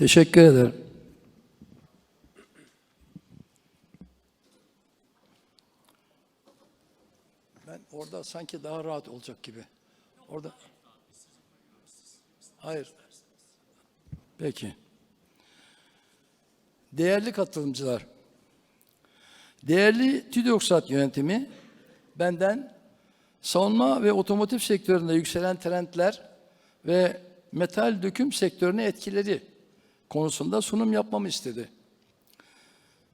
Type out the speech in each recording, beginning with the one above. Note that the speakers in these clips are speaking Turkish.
Teşekkür ederim. Ben orada sanki daha rahat olacak gibi. Orada. Hayır. Peki. Değerli katılımcılar, değerli TÜDOKSAT yönetimi benden savunma ve otomotiv sektöründe yükselen trendler ve metal döküm sektörüne etkileri konusunda sunum yapmamı istedi.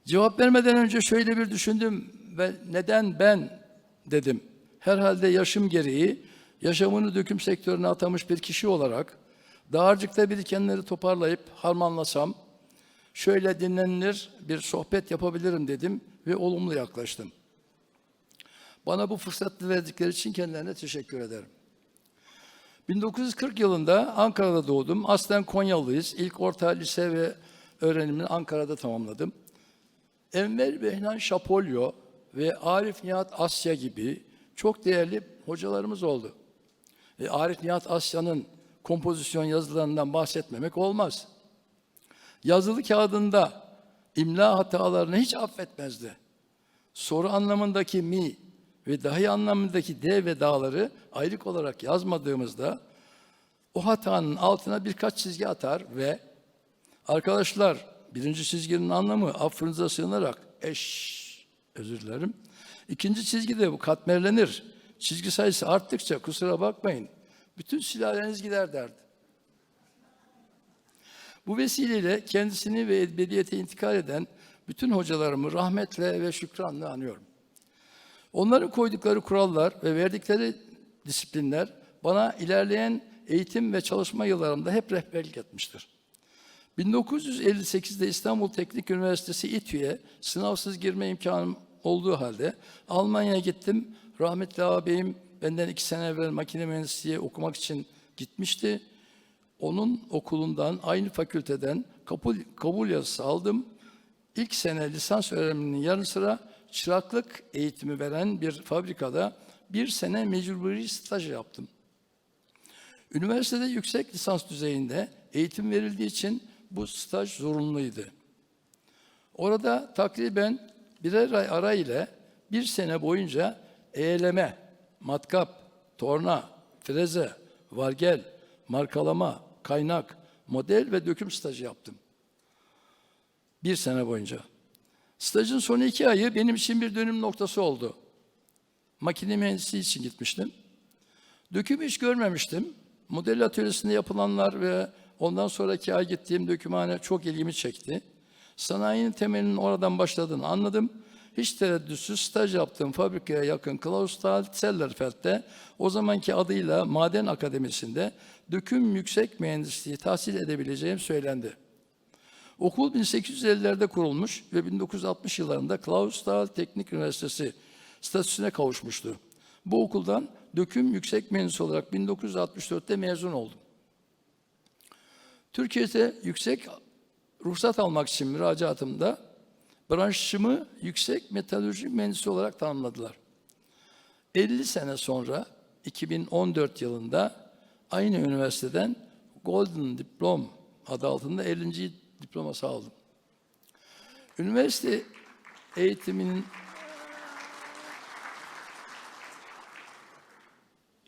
Cevap vermeden önce şöyle bir düşündüm ve neden ben dedim. Herhalde yaşım gereği yaşamını döküm sektörüne atamış bir kişi olarak dağarcıkta birikenleri toparlayıp harmanlasam şöyle dinlenilir bir sohbet yapabilirim dedim ve olumlu yaklaştım. Bana bu fırsatı verdikleri için kendilerine teşekkür ederim. 1940 yılında Ankara'da doğdum. Aslen Konyalıyız. İlk orta lise ve öğrenimini Ankara'da tamamladım. Enver Behnan Şapolyo ve Arif Nihat Asya gibi çok değerli hocalarımız oldu. E, Arif Nihat Asya'nın kompozisyon yazılarından bahsetmemek olmaz. Yazılı kağıdında imla hatalarını hiç affetmezdi. Soru anlamındaki mi ve dahi anlamındaki de ve da'ları ayrık olarak yazmadığımızda o hatanın altına birkaç çizgi atar ve arkadaşlar birinci çizginin anlamı affınıza sığınarak eş özür dilerim. İkinci çizgi de bu katmerlenir. Çizgi sayısı arttıkça kusura bakmayın. Bütün sülaleniz gider derdi. Bu vesileyle kendisini ve ebediyete intikal eden bütün hocalarımı rahmetle ve şükranla anıyorum. Onların koydukları kurallar ve verdikleri disiplinler bana ilerleyen eğitim ve çalışma yıllarımda hep rehberlik etmiştir. 1958'de İstanbul Teknik Üniversitesi İTÜ'ye sınavsız girme imkanım olduğu halde Almanya'ya gittim. Rahmetli ağabeyim benden iki sene evvel makine mühendisliği okumak için gitmişti. Onun okulundan, aynı fakülteden kabul, kabul yazısı aldım. İlk sene lisans öğreniminin yanı sıra çıraklık eğitimi veren bir fabrikada bir sene mecburi staj yaptım. Üniversitede yüksek lisans düzeyinde eğitim verildiği için bu staj zorunluydu. Orada takriben birer ay ara ile bir sene boyunca eğleme, matkap, torna, freze, vargel, markalama, kaynak, model ve döküm stajı yaptım. Bir sene boyunca. Stajın son iki ayı benim için bir dönüm noktası oldu. Makine mühendisliği için gitmiştim. Döküm hiç görmemiştim. Model atölyesinde yapılanlar ve ondan sonraki ay gittiğim dökümhane çok ilgimi çekti. Sanayinin temelinin oradan başladığını anladım. Hiç tereddütsüz staj yaptığım fabrikaya yakın Klausthal Zellerfeld'de o zamanki adıyla Maden Akademisi'nde döküm yüksek mühendisliği tahsil edebileceğim söylendi. Okul 1850'lerde kurulmuş ve 1960 yıllarında Klausthal Teknik Üniversitesi statüsüne kavuşmuştu. Bu okuldan döküm yüksek mühendisi olarak 1964'te mezun oldum. Türkiye'de yüksek ruhsat almak için müracaatımda branşımı yüksek metalürji mühendisi olarak tanımladılar. 50 sene sonra 2014 yılında aynı üniversiteden Golden Diplom adı altında 50. diploması aldım. Üniversite eğitiminin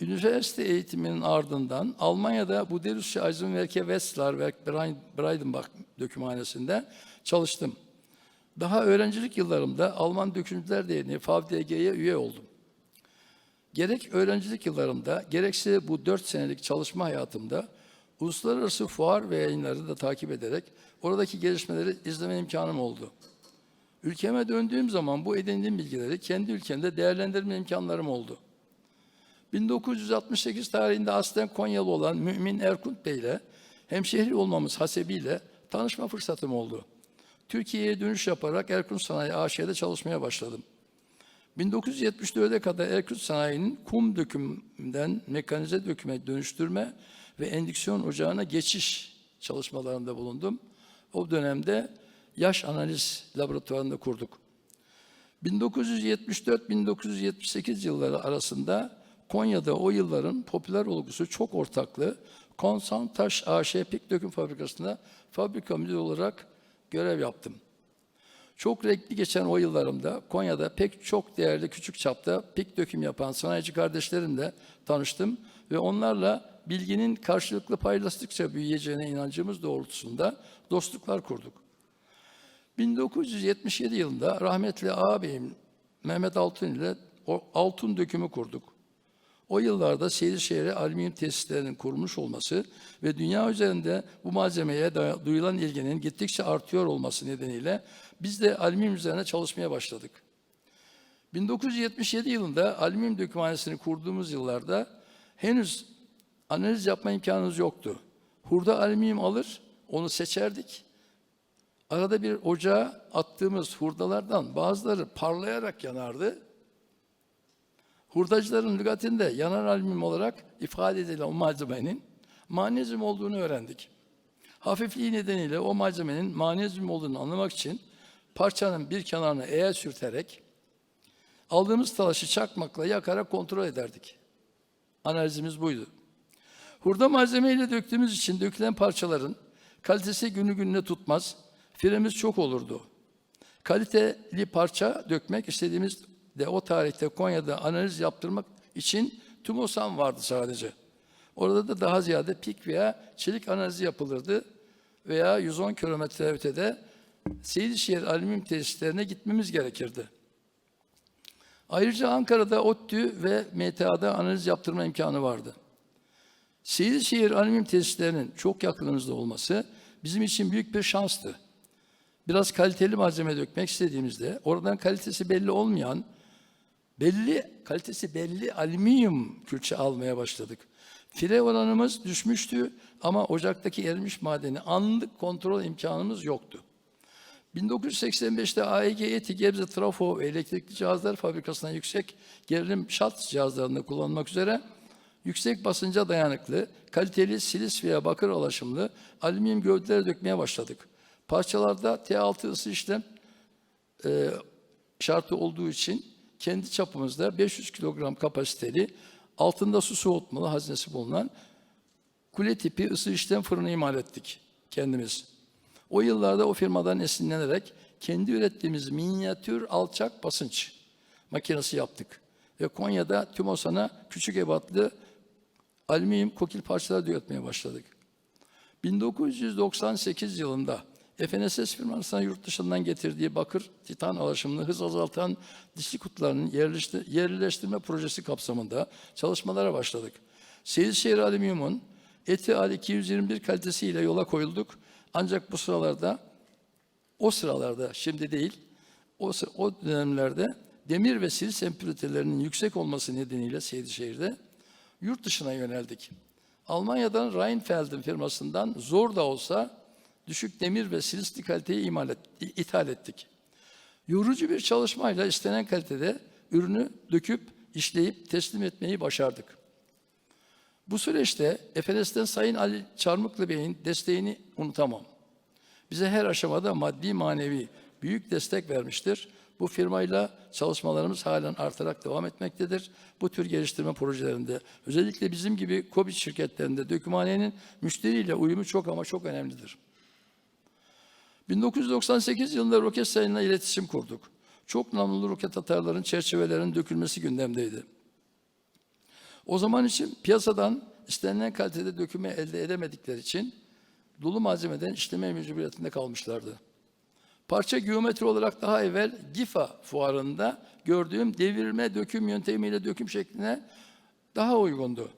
Üniversite eğitiminin ardından Almanya'da Buderusche Eisenwerke Westlarwerk Breidenbach dökümhanesinde çalıştım. Daha öğrencilik yıllarımda Alman Dökümcüler Derneği VDG'ye üye oldum. Gerek öğrencilik yıllarımda gerekse bu dört senelik çalışma hayatımda uluslararası fuar ve yayınları da takip ederek oradaki gelişmeleri izleme imkanım oldu. Ülkeme döndüğüm zaman bu edindiğim bilgileri kendi ülkemde değerlendirme imkanlarım oldu. 1968 tarihinde aslen Konyalı olan Mümin Erkunt Bey ile hemşehri olmamız hasebiyle tanışma fırsatım oldu. Türkiye'ye dönüş yaparak Erkunt Sanayi AŞ'de çalışmaya başladım. 1974'e kadar Erkunt Sanayi'nin kum dökümünden mekanize döküme dönüştürme ve endüksiyon ocağına geçiş çalışmalarında bulundum. O dönemde yaş analiz laboratuvarında kurduk. 1974-1978 yılları arasında Konya'da o yılların popüler olgusu çok ortaklı Konsantaş AŞ Pik Döküm Fabrikası'nda fabrika müdürü olarak görev yaptım. Çok renkli geçen o yıllarımda Konya'da pek çok değerli küçük çapta pik döküm yapan sanayici kardeşlerimle tanıştım ve onlarla bilginin karşılıklı paylaştıkça büyüyeceğine inancımız doğrultusunda dostluklar kurduk. 1977 yılında rahmetli ağabeyim Mehmet Altun ile o altın dökümü kurduk. O yıllarda Seydişehir'e alüminyum tesislerinin kurulmuş olması ve dünya üzerinde bu malzemeye duyulan ilginin gittikçe artıyor olması nedeniyle biz de alüminyum üzerine çalışmaya başladık. 1977 yılında alüminyum dökümhanesini kurduğumuz yıllarda henüz analiz yapma imkanımız yoktu. Hurda alüminyum alır, onu seçerdik. Arada bir ocağa attığımız hurdalardan bazıları parlayarak yanardı. Hurdacıların lügatinde yanar alüminyum olarak ifade edilen o malzemenin manezyum olduğunu öğrendik. Hafifliği nedeniyle o malzemenin manezyum olduğunu anlamak için parçanın bir kenarını eğer sürterek aldığımız talaşı çakmakla yakarak kontrol ederdik. Analizimiz buydu. Hurda malzemeyle döktüğümüz için dökülen parçaların kalitesi günü gününe tutmaz. Firemiz çok olurdu. Kaliteli parça dökmek istediğimiz de o tarihte Konya'da analiz yaptırmak için TÜMOSAN vardı sadece. Orada da daha ziyade pik veya çelik analizi yapılırdı veya 110 kilometre ötede Seydişehir alüminyum tesislerine gitmemiz gerekirdi. Ayrıca Ankara'da ODTÜ ve MTA'da analiz yaptırma imkanı vardı. Seydişehir alüminyum tesislerinin çok yakınımızda olması bizim için büyük bir şanstı. Biraz kaliteli malzeme dökmek istediğimizde oradan kalitesi belli olmayan, belli kalitesi belli alüminyum külçe almaya başladık. Fire oranımız düşmüştü ama ocaktaki erimiş madeni anlık kontrol imkanımız yoktu. 1985'te AEG ETİ Gebze Trafo ve Elektrikli Cihazlar Fabrikası'na yüksek gerilim şart cihazlarını kullanmak üzere yüksek basınca dayanıklı, kaliteli silis veya bakır alaşımlı alüminyum gövdeleri dökmeye başladık. Parçalarda T6 ısı işlem e, şartı olduğu için kendi çapımızda 500 kilogram kapasiteli altında su soğutmalı haznesi bulunan kule tipi ısı işlem fırını imal ettik kendimiz. O yıllarda o firmadan esinlenerek kendi ürettiğimiz minyatür alçak basınç makinesi yaptık. Ve Konya'da TÜMOSAN'a küçük ebatlı alüminyum kokil parçalar üretmeye başladık. 1998 yılında FNSS firmasına yurt dışından getirdiği bakır titan alaşımını hız azaltan dişli kutularının yerleşti- yerleştirme projesi kapsamında çalışmalara başladık. Seydişehir Alüminyum'un ETİAL 221 kalitesiyle yola koyulduk. Ancak bu sıralarda, o sıralarda şimdi değil, o, o dönemlerde demir ve silis empüritelerinin yüksek olması nedeniyle Seydişehir'de yurt dışına yöneldik. Almanya'dan Rheinfeld'in firmasından zor da olsa düşük demir ve silisli kaliteyi et, ithal ettik. Yorucu bir çalışmayla istenen kalitede ürünü döküp, işleyip teslim etmeyi başardık. Bu süreçte Efes'ten Sayın Ali Çarmıklı Bey'in desteğini unutamam. Bize her aşamada maddi manevi büyük destek vermiştir. Bu firmayla çalışmalarımız halen artarak devam etmektedir. Bu tür geliştirme projelerinde özellikle bizim gibi KOBİ şirketlerinde dökümhanenin müşteriyle uyumu çok ama çok önemlidir. 1998 yılında roket sayınına iletişim kurduk. Çok namlulu roket atarların çerçevelerinin dökülmesi gündemdeydi. O zaman için piyasadan istenilen kalitede dökümü elde edemedikleri için dolu malzemeden işleme mecburiyetinde kalmışlardı. Parça geometri olarak daha evvel GIFA fuarında gördüğüm devirme döküm yöntemiyle döküm şekline daha uygundu.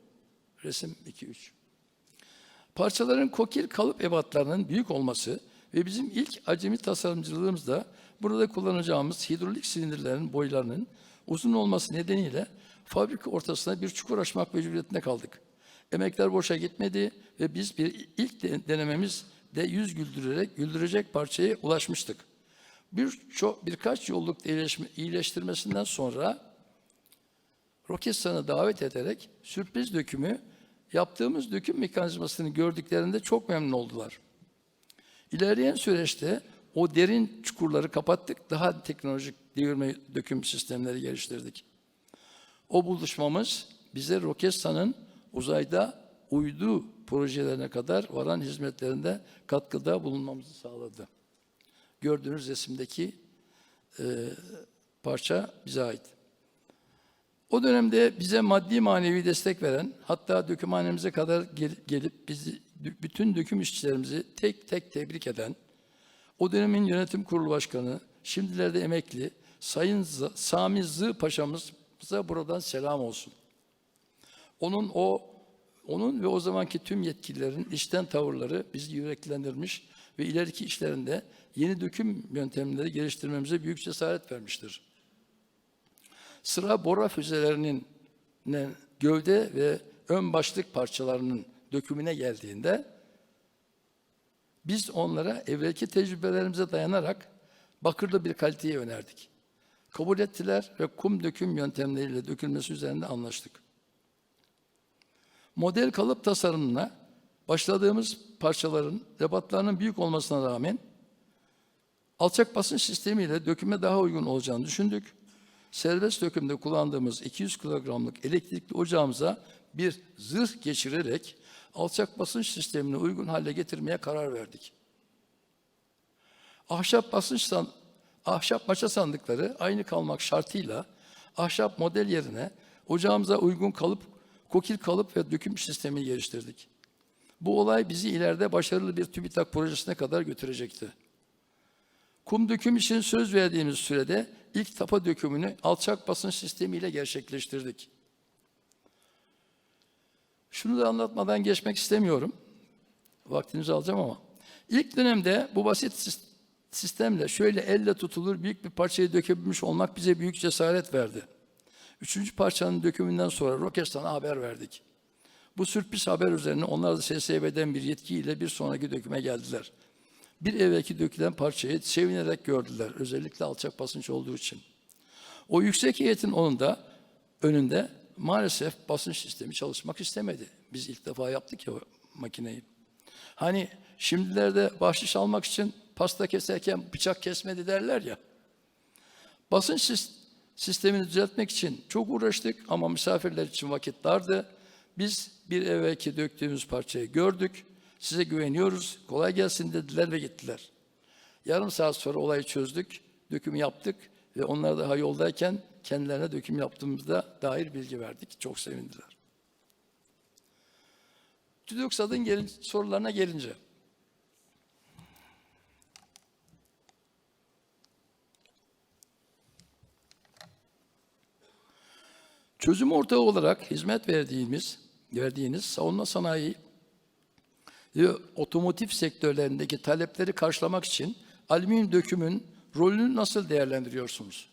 Resim 2-3. Parçaların kokil kalıp ebatlarının büyük olması ve bizim ilk acemi tasarımcılığımızda burada kullanacağımız hidrolik silindirlerin boylarının uzun olması nedeniyle fabrika ortasına bir çukur açmak mecburiyetinde kaldık. Emekler boşa gitmedi ve biz bir ilk de- denememiz de yüz güldürerek güldürecek parçaya ulaşmıştık. Bir çok birkaç yolluk iyileştirmesinden sonra Roketsan'ı davet ederek sürpriz dökümü yaptığımız döküm mekanizmasını gördüklerinde çok memnun oldular. İlerleyen süreçte o derin çukurları kapattık, daha teknolojik devirme döküm sistemleri geliştirdik. O buluşmamız bize Roketsan'ın uzayda uydu projelerine kadar varan hizmetlerinde katkıda bulunmamızı sağladı. Gördüğünüz resimdeki e, parça bize ait. O dönemde bize maddi manevi destek veren, hatta dökümhanemize kadar gel- gelip bizi bütün döküm işçilerimizi tek tek tebrik eden, o dönemin yönetim kurulu başkanı, şimdilerde emekli Sayın Z- Sami Zı Paşa'mıza buradan selam olsun. Onun o onun ve o zamanki tüm yetkililerin işten tavırları bizi yüreklendirmiş ve ileriki işlerinde yeni döküm yöntemleri geliştirmemize büyük cesaret vermiştir. Sıra bora füzelerinin gövde ve ön başlık parçalarının dökümüne geldiğinde biz onlara evvelki tecrübelerimize dayanarak bakırlı bir kaliteye önerdik. Kabul ettiler ve kum döküm yöntemleriyle dökülmesi üzerinde anlaştık. Model kalıp tasarımına başladığımız parçaların rebatlarının büyük olmasına rağmen alçak basınç sistemiyle döküme daha uygun olacağını düşündük. Serbest dökümde kullandığımız 200 kilogramlık elektrikli ocağımıza bir zırh geçirerek alçak basınç sistemine uygun hale getirmeye karar verdik. Ahşap basınç san- ahşap maça sandıkları aynı kalmak şartıyla ahşap model yerine ocağımıza uygun kalıp, kokil kalıp ve döküm sistemi geliştirdik. Bu olay bizi ileride başarılı bir TÜBİTAK projesine kadar götürecekti. Kum döküm için söz verdiğimiz sürede ilk tapa dökümünü alçak basınç sistemiyle gerçekleştirdik. Şunu da anlatmadan geçmek istemiyorum. Vaktinizi alacağım ama. İlk dönemde bu basit sis- sistemle şöyle elle tutulur büyük bir parçayı dökebilmiş olmak bize büyük cesaret verdi. Üçüncü parçanın dökümünden sonra Roketsan'a haber verdik. Bu sürpriz haber üzerine onlar da SSB'den bir yetkiyle bir sonraki döküme geldiler. Bir evvelki dökülen parçayı sevinerek gördüler. Özellikle alçak basınç olduğu için. O yüksek heyetin onun da önünde maalesef basınç sistemi çalışmak istemedi. Biz ilk defa yaptık ya o makineyi. Hani şimdilerde bahşiş almak için pasta keserken bıçak kesmedi derler ya. Basınç sis- sistemini düzeltmek için çok uğraştık ama misafirler için vakit dardı. Biz bir evvelki döktüğümüz parçayı gördük. Size güveniyoruz. Kolay gelsin dediler ve gittiler. Yarım saat sonra olayı çözdük. Döküm yaptık ve onlar daha yoldayken kendilerine döküm yaptığımızda dair bilgi verdik. Çok sevindiler. TÜDOKSAD'ın gelin, sorularına gelince. Çözüm ortağı olarak hizmet verdiğimiz, verdiğiniz savunma sanayi ve otomotiv sektörlerindeki talepleri karşılamak için alüminyum dökümün rolünü nasıl değerlendiriyorsunuz?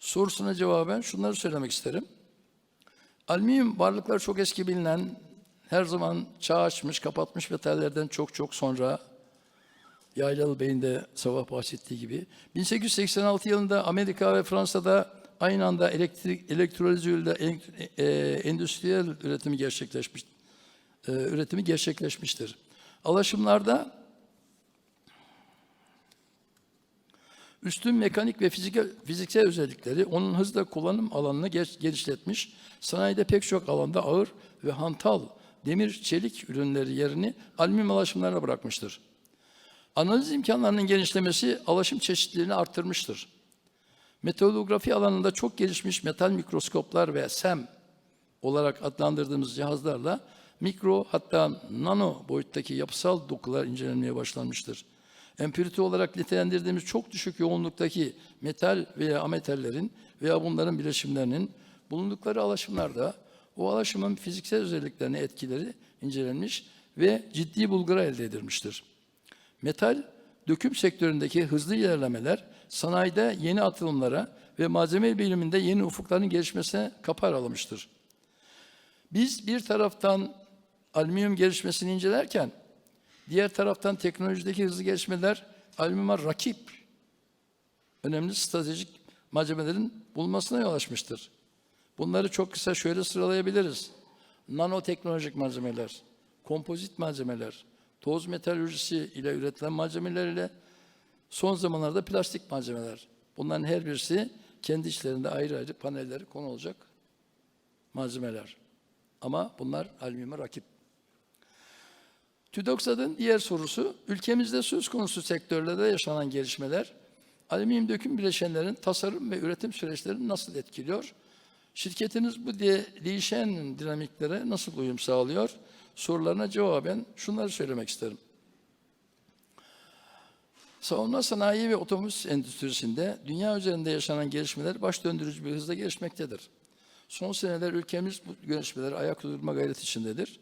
Sorusuna cevaben şunları söylemek isterim. Alüminyum varlıklar çok eski bilinen, her zaman çağ açmış, kapatmış metallerden çok çok sonra Yaylalı Bey'in de sabah bahsettiği gibi 1886 yılında Amerika ve Fransa'da aynı anda elektrik elektroliz yoluyla e, endüstriyel üretimi gerçekleşmiş e, üretimi gerçekleşmiştir. Alaşımlarda üstün mekanik ve fiziksel, fiziksel özellikleri onun hızla kullanım alanını genişletmiş, sanayide pek çok alanda ağır ve hantal demir çelik ürünleri yerini alüminyum alaşımlarına bırakmıştır. Analiz imkanlarının genişlemesi alaşım çeşitliliğini arttırmıştır. Meteoroloji alanında çok gelişmiş metal mikroskoplar ve SEM olarak adlandırdığımız cihazlarla mikro hatta nano boyuttaki yapısal dokular incelenmeye başlanmıştır. Empirite olarak nitelendirdiğimiz çok düşük yoğunluktaki metal veya ametallerin veya bunların bileşimlerinin bulundukları alaşımlarda o alaşımın fiziksel özelliklerine etkileri incelenmiş ve ciddi bulgular elde edilmiştir. Metal, döküm sektöründeki hızlı ilerlemeler, sanayide yeni atılımlara ve malzeme biliminde yeni ufukların gelişmesine kapı aralamıştır. Biz bir taraftan alüminyum gelişmesini incelerken, diğer taraftan teknolojideki hızlı gelişmeler alüminyuma rakip, önemli stratejik malzemelerin bulmasına yol açmıştır. Bunları çok kısa şöyle sıralayabiliriz. Nanoteknolojik malzemeler, kompozit malzemeler, toz metalürjisi ile üretilen malzemeler ile son zamanlarda plastik malzemeler. Bunların her birisi kendi içlerinde ayrı ayrı panelleri konu olacak malzemeler. Ama bunlar alüminyuma rakip. TÜDOKSAD'ın diğer sorusu, ülkemizde söz konusu sektörlerde yaşanan gelişmeler, alüminyum döküm bileşenlerin tasarım ve üretim süreçlerini nasıl etkiliyor? Şirketiniz bu diye değişen dinamiklere nasıl uyum sağlıyor? Sorularına cevaben şunları söylemek isterim. Savunma sanayi ve otomobil endüstrisinde dünya üzerinde yaşanan gelişmeler baş döndürücü bir hızla gelişmektedir. Son seneler ülkemiz bu gelişmelere ayak uydurma gayreti içindedir.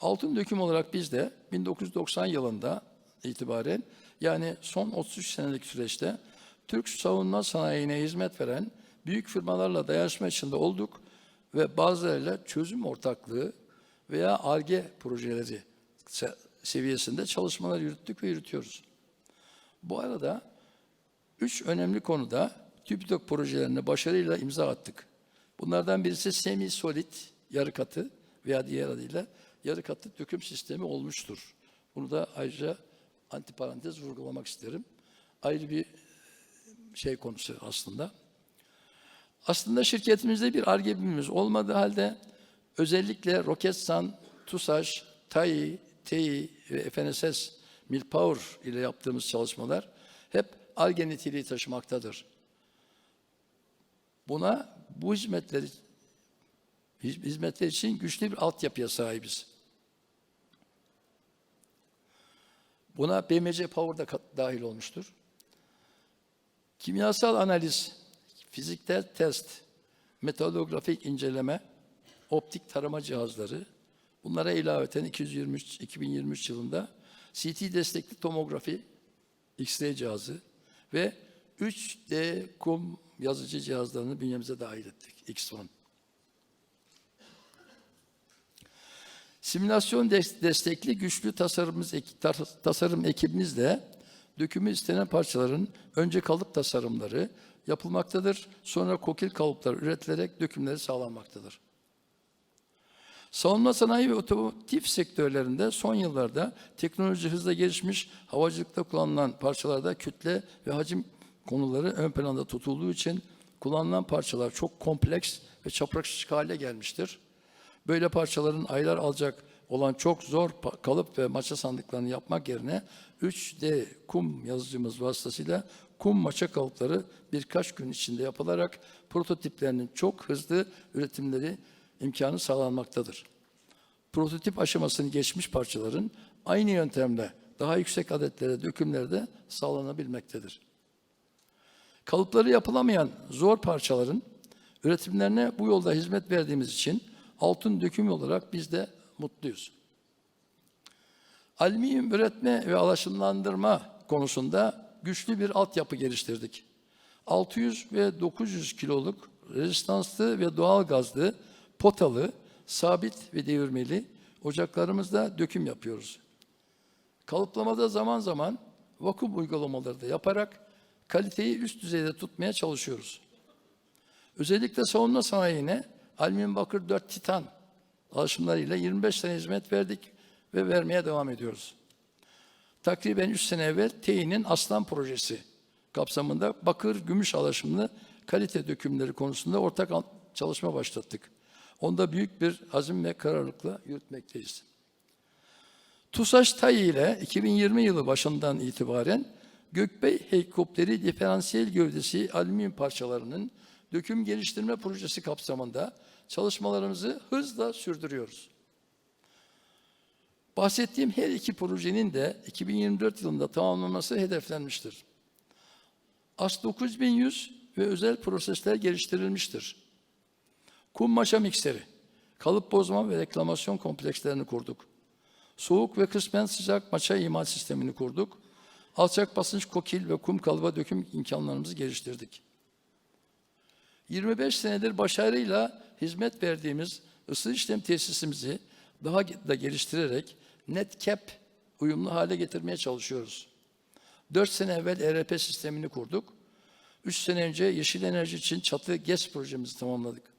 Altın döküm olarak biz de 1990 yılında itibaren yani son 33 senelik süreçte Türk savunma sanayine hizmet veren büyük firmalarla dayanışma içinde olduk ve bazılarıyla çözüm ortaklığı veya ARGE projeleri se- seviyesinde çalışmalar yürüttük ve yürütüyoruz. Bu arada üç önemli konuda TÜBİTAK projelerine başarıyla imza attık. Bunlardan birisi semi-solid yarı katı veya diğer adıyla yarı katı döküm sistemi olmuştur. Bunu da ayrıca antiparantez vurgulamak isterim. Ayrı bir şey konusu aslında. Aslında şirketimizde bir ARGE birimimiz olmadığı halde özellikle Roketsan, TUSAŞ, TAI, TEİ ve FNSS Milpower ile yaptığımız çalışmalar hep ARGE niteliği taşımaktadır. Buna bu hizmetleri hiz- hizmetler için güçlü bir altyapıya sahibiz. Buna BMC Power da dahil olmuştur. Kimyasal analiz, fiziksel test, metodografik inceleme, optik tarama cihazları, bunlara ilaveten 223, 2023 yılında CT destekli tomografi, X-ray cihazı ve 3D kum yazıcı cihazlarını bünyemize dahil ettik. X10. Simülasyon des- destekli güçlü tasarımımız, tasarım ekibimizle dökümü istenen parçaların önce kalıp tasarımları yapılmaktadır. Sonra kokil kalıplar üretilerek dökümleri sağlanmaktadır. Savunma sanayi ve otomotiv sektörlerinde son yıllarda teknoloji hızla gelişmiş, havacılıkta kullanılan parçalarda kütle ve hacim konuları ön planda tutulduğu için kullanılan parçalar çok kompleks ve çapraşık hale gelmiştir. Böyle parçaların aylar alacak olan çok zor kalıp ve maça sandıklarını yapmak yerine 3D kum yazıcımız vasıtasıyla kum maça kalıpları birkaç gün içinde yapılarak prototiplerinin çok hızlı üretimleri imkanı sağlanmaktadır. Prototip aşamasını geçmiş parçaların aynı yöntemle daha yüksek adetlere dökümlerde sağlanabilmektedir. Kalıpları yapılamayan zor parçaların üretimlerine bu yolda hizmet verdiğimiz için altın döküm olarak biz de mutluyuz. Alüminyum üretme ve alaşımlandırma konusunda güçlü bir altyapı geliştirdik. 600 ve 900 kiloluk rezistanslı ve doğal gazlı, potalı, sabit ve devirmeli ocaklarımızda döküm yapıyoruz. Kalıplamada zaman zaman vakum uygulamaları da yaparak kaliteyi üst düzeyde tutmaya çalışıyoruz. Özellikle savunma sanayine alüminyum bakır 4 titan alışımlarıyla 25 sene hizmet verdik ve vermeye devam ediyoruz. Takriben 3 sene evvel TEİ'nin Aslan projesi kapsamında bakır, gümüş alaşımlı kalite dökümleri konusunda ortak al- çalışma başlattık. Onda büyük bir azim ve kararlılıkla yürütmekteyiz. TUSAŞ TAI ile 2020 yılı başından itibaren Gökbey helikopteri diferansiyel gövdesi alüminyum parçalarının döküm geliştirme projesi kapsamında çalışmalarımızı hızla sürdürüyoruz. Bahsettiğim her iki projenin de 2024 yılında tamamlanması hedeflenmiştir. AS 9100 ve özel prosesler geliştirilmiştir. Kum maşa mikseri, kalıp bozma ve reklamasyon komplekslerini kurduk. Soğuk ve kısmen sıcak maça imal sistemini kurduk. Alçak basınç kokil ve kum kalıba döküm imkanlarımızı geliştirdik. 25 senedir başarıyla hizmet verdiğimiz ısı işlem tesisimizi daha da geliştirerek NetCap uyumlu hale getirmeye çalışıyoruz. 4 sene evvel ERP sistemini kurduk. 3 sene önce yeşil enerji için çatı GES projemizi tamamladık.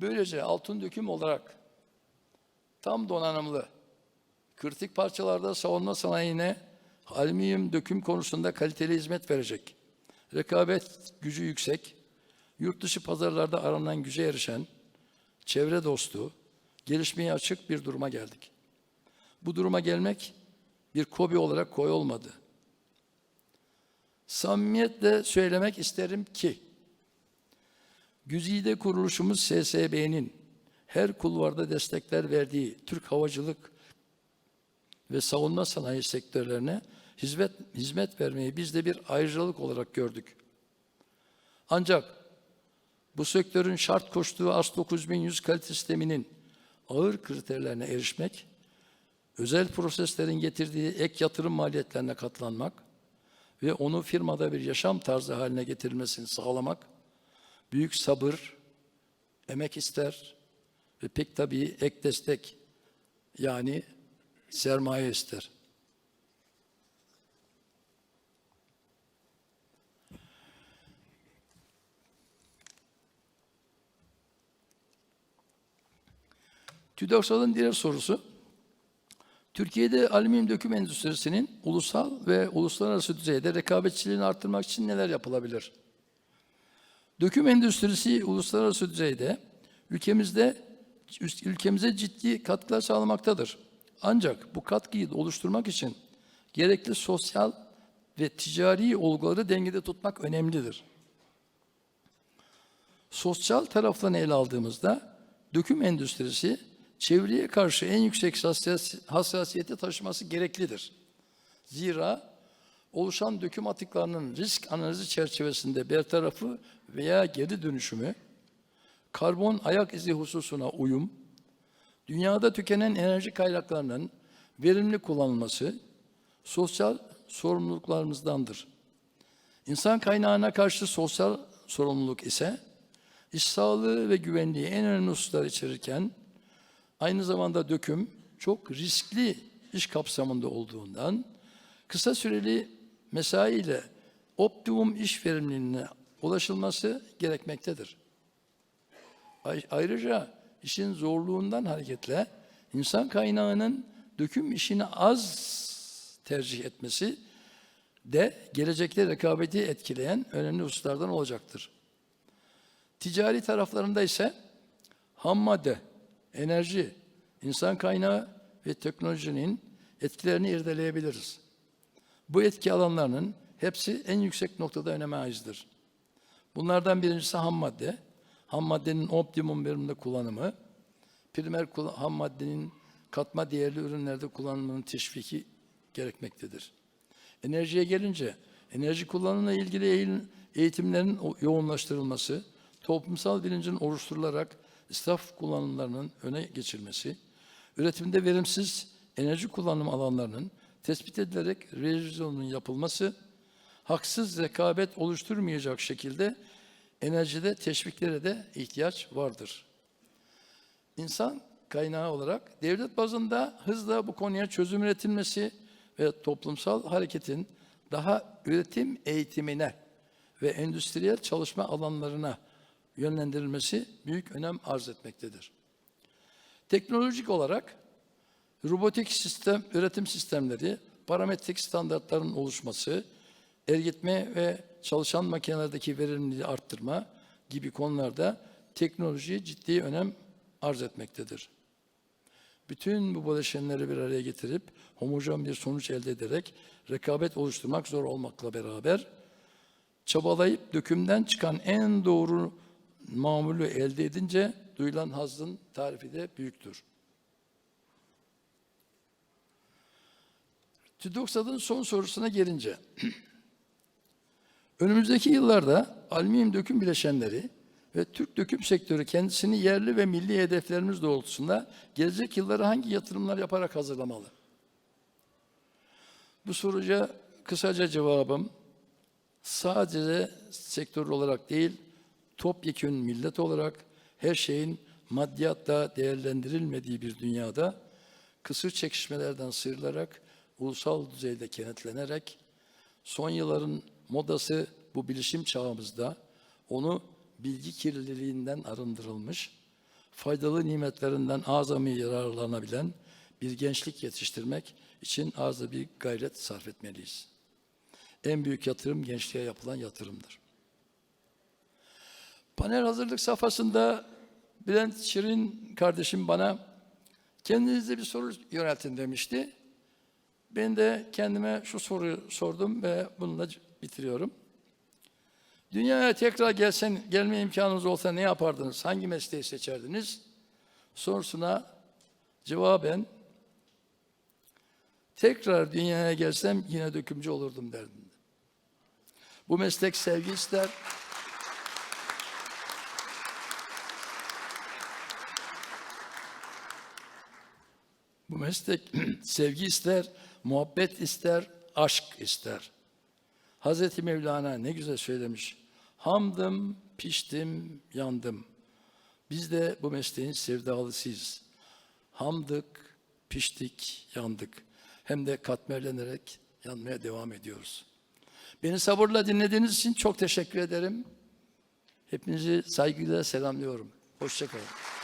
Böylece altın döküm olarak tam donanımlı, kritik parçalarda savunma sanayine alüminyum döküm konusunda kaliteli hizmet verecek. Rekabet gücü yüksek, yurt dışı pazarlarda aranan güce erişen, çevre dostu, gelişmeye açık bir duruma geldik. Bu duruma gelmek bir kobi olarak koy olmadı. Samimiyetle söylemek isterim ki, Güzide kuruluşumuz SSB'nin her kulvarda destekler verdiği Türk havacılık ve savunma sanayi sektörlerine hizmet, hizmet vermeyi biz de bir ayrıcalık olarak gördük. Ancak bu sektörün şart koştuğu AS 9100 kalite sisteminin ağır kriterlerine erişmek, özel proseslerin getirdiği ek yatırım maliyetlerine katlanmak ve onu firmada bir yaşam tarzı haline getirilmesini sağlamak, büyük sabır, emek ister ve pek tabii ek destek yani sermaye ister. TÜDAKSAL'ın diğer sorusu, Türkiye'de alüminyum döküm endüstrisinin ulusal ve uluslararası düzeyde rekabetçiliğini arttırmak için neler yapılabilir? Döküm endüstrisi uluslararası düzeyde ülkemizde ülkemize ciddi katkılar sağlamaktadır. Ancak bu katkıyı oluşturmak için gerekli sosyal ve ticari olguları dengede tutmak önemlidir. Sosyal taraflarını ele aldığımızda döküm endüstrisi çevreye karşı en yüksek hassas- hassasiyeti taşıması gereklidir. Zira oluşan döküm atıklarının risk analizi çerçevesinde bertarafı veya geri dönüşümü, karbon ayak izi hususuna uyum, dünyada tükenen enerji kaynaklarının verimli kullanılması sosyal sorumluluklarımızdandır. İnsan kaynağına karşı sosyal sorumluluk ise iş sağlığı ve güvenliği en önemli hususlar içerirken aynı zamanda döküm çok riskli iş kapsamında olduğundan kısa süreli mesai ile optimum iş verimliliğine ulaşılması gerekmektedir. Ay- Ayrıca işin zorluğundan hareketle insan kaynağının döküm işini az tercih etmesi de gelecekte rekabeti etkileyen önemli hususlardan olacaktır. Ticari taraflarında ise ham madde, enerji, insan kaynağı ve teknolojinin etkilerini irdeleyebiliriz. Bu etki alanlarının hepsi en yüksek noktada öneme aizdir. Bunlardan birincisi ham madde. Ham maddenin optimum verimde kullanımı, primer ham maddenin katma değerli ürünlerde kullanımının teşviki gerekmektedir. Enerjiye gelince, enerji kullanımına ilgili eğitimlerin yoğunlaştırılması, toplumsal bilincin oluşturularak israf kullanımlarının öne geçilmesi, üretimde verimsiz enerji kullanım alanlarının tespit edilerek revizyonunun yapılması, haksız rekabet oluşturmayacak şekilde enerjide teşviklere de ihtiyaç vardır. İnsan kaynağı olarak devlet bazında hızla bu konuya çözüm üretilmesi ve toplumsal hareketin daha üretim eğitimine ve endüstriyel çalışma alanlarına yönlendirilmesi büyük önem arz etmektedir. Teknolojik olarak robotik sistem, üretim sistemleri, parametrik standartların oluşması, ergitme ve çalışan makinelerdeki verimliliği arttırma gibi konularda teknoloji ciddi önem arz etmektedir. Bütün bu bileşenleri bir araya getirip homojen bir sonuç elde ederek rekabet oluşturmak zor olmakla beraber çabalayıp dökümden çıkan en doğru mamulü elde edince duyulan hazzın tarifi de büyüktür. TÜDOKSAD'ın son sorusuna gelince, önümüzdeki yıllarda alüminyum döküm bileşenleri ve Türk döküm sektörü kendisini yerli ve milli hedeflerimiz doğrultusunda gelecek yıllara hangi yatırımlar yaparak hazırlamalı? Bu soruya kısaca cevabım sadece sektör olarak değil, topyekün millet olarak her şeyin maddiyatta değerlendirilmediği bir dünyada kısır çekişmelerden sıyrılarak ulusal düzeyde kenetlenerek son yılların modası bu bilişim çağımızda onu bilgi kirliliğinden arındırılmış, faydalı nimetlerinden azami yararlanabilen bir gençlik yetiştirmek için azı bir gayret sarf etmeliyiz. En büyük yatırım gençliğe yapılan yatırımdır. Panel hazırlık safhasında Bülent Şirin kardeşim bana kendinize bir soru yöneltin demişti. Ben de kendime şu soruyu sordum ve bununla bitiriyorum. Dünyaya tekrar gelsen, gelme imkanınız olsa ne yapardınız? Hangi mesleği seçerdiniz? Sorusuna cevaben tekrar dünyaya gelsem yine dökümcü olurdum derdim. Bu meslek sevgi ister. Bu meslek sevgi ister, muhabbet ister, aşk ister. Hazreti Mevlana ne güzel söylemiş. Hamdım, piştim, yandım. Biz de bu mesleğin sevdalısıyız. Hamdık, piştik, yandık. Hem de katmerlenerek yanmaya devam ediyoruz. Beni sabırla dinlediğiniz için çok teşekkür ederim. Hepinizi saygıyla selamlıyorum. Hoşçakalın.